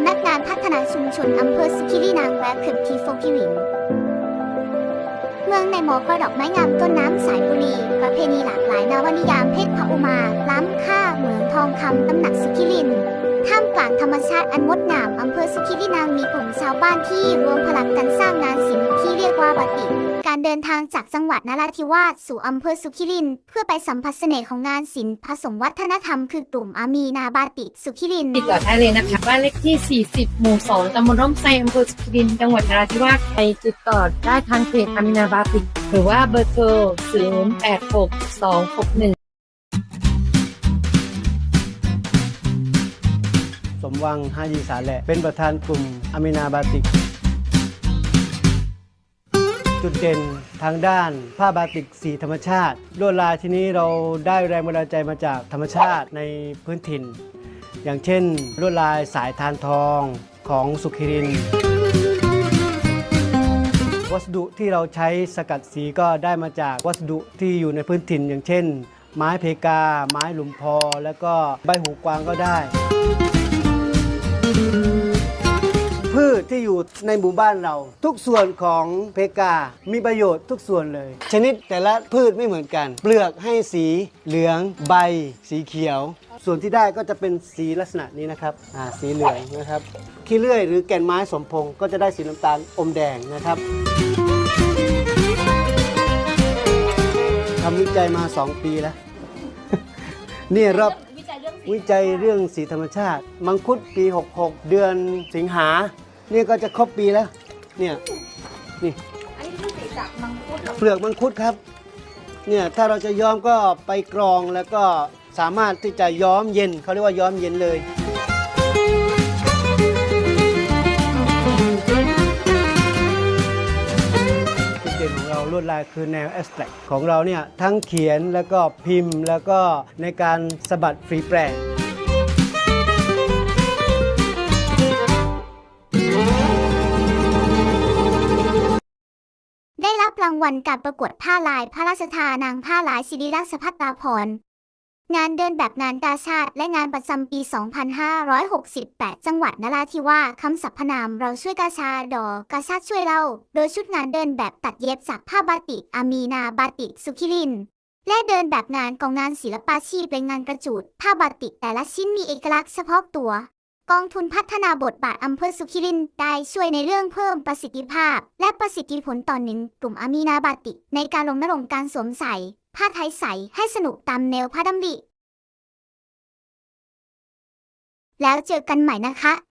ำนักงานพัฒนาชุมชนอำเภอสุขิรินางแวะคืบทีโฟพิวินเมืองในหมอกระดอกไม้งามต้นน้ำสายบุรี ประเพณีหลากหลายนวนิยามเพชรพระอุมา ล้ำค่าเหมืองทองคำตำหนัก ธรรมชาติอันงดงามอำเภอสุขิรินางมีกลุ่มชาวบ้านที่รวมพลังกันสร้างงานศิลป์ที่เรียกว่าบาติ การเดินทางจากจังหวัดนราธิวาสสู่อำเภอสุขิริน เพื่อไปสัมผัสเสน่ห์ของงานศิลป์ผสมวัฒนธรรมคือกลุ่มอามีนาบาติ สุขิรินติดต่อได้เลยนะคะบ้านเลขที่ 40 หมู่ 2 ตำบลร่มไทรอำเภอสุขิริน จังหวัดนราธิวาสไปติดต่อได้ทางเพจอามินาบาติ หรือว่าเบอร์โทร 086261สม วังฮายีสาแหละเป็นประธานกลุ่มอามินาบาติก จุดเด่นทางด้านผ้าบาติกสีธรรมชาติลวดลายที่นี้เราได้แรงบันดาลใจมาจากธรรมชาติในพื้นถิ่น อย่างเช่นลวดลายสายทานทองของสุขิริน วัสดุที่เราใช้สกัดสีก็ได้มาจากวัสดุที่อยู่ในพื้นถิ่น อย่างเช่น ไม้เพกา ไม้หลุมพอ แล้วก็ใบหูกวางก็ได้ ที่อยู่ในหมู่บ้านเรา ทุกส่วนของเพกา มีประโยชน์ทุกส่วนเลย ชนิดแต่ละพืชไม่เหมือนกัน เปลือกให้สีเหลืองใบ สีเขียว ส่วนที่ได้ก็จะเป็นสีลักษณะนี้นะครับอ่าสีเหลืองนะครับขี้เลื่อยหรือแก่นไม้สมพงษ์ก็จะได้สีน้ำตาลอมแดงนะครับทำวิจัยมา 2 ปีแล้ว นี่รอบวิจัยเรื่องสีธรรมชาติ มังคุดปี 66 เดือนสิงหา นี่ก็จะครบปีแล้ว เนี่ย นี่ อันนี้คือสีจากมังคุดเปลือกมังคุดครับ เนี่ยถ้าเราจะย้อมก็ไปกรองแล้วก็สามารถที่จะย้อมเย็นเขาเรียกว่าย้อมเย็นเลย จุดเด่นของเราลวดลายคือแนวแอสแตรกของเราเนี่ยทั้งเขียนแล้วก็พิมพ์แล้วก็ในการสะบัดฟรีแปร รางวัลการประกวดผ้าลายพระราชทานางผ้าลายศิริราชพัฒนาพรงานเดินแบบงานกาชาติและงานประจำปี 2568 จังหวัดนราธิวาสคำสรรพนามเราช่วยกาชาดอกาชาติช่วยเรา โดยชุดงานเดินแบบตัดเย็บจากผ้าบาติกอามีนาบาติกสุขิริน และเดินแบบงานกองงานศิลปาชีพเป็นงานกระจูดผ้าบาติกแต่ละชิ้นมีเอกลักษณ์เฉพาะตัว กองทุนพัฒนาบทบาทอำเภอสุขิรินได้ช่วยในเรื่องเพิ่มประสิทธิภาพ และประสิทธิผลต่อหนึ่งกลุ่มอามีนาบาติ ในการลงนรงการสวมใส่ผ้าไทยใสให้สนุกตามแนวพระดำริแล้วเจอกันใหม่นะคะ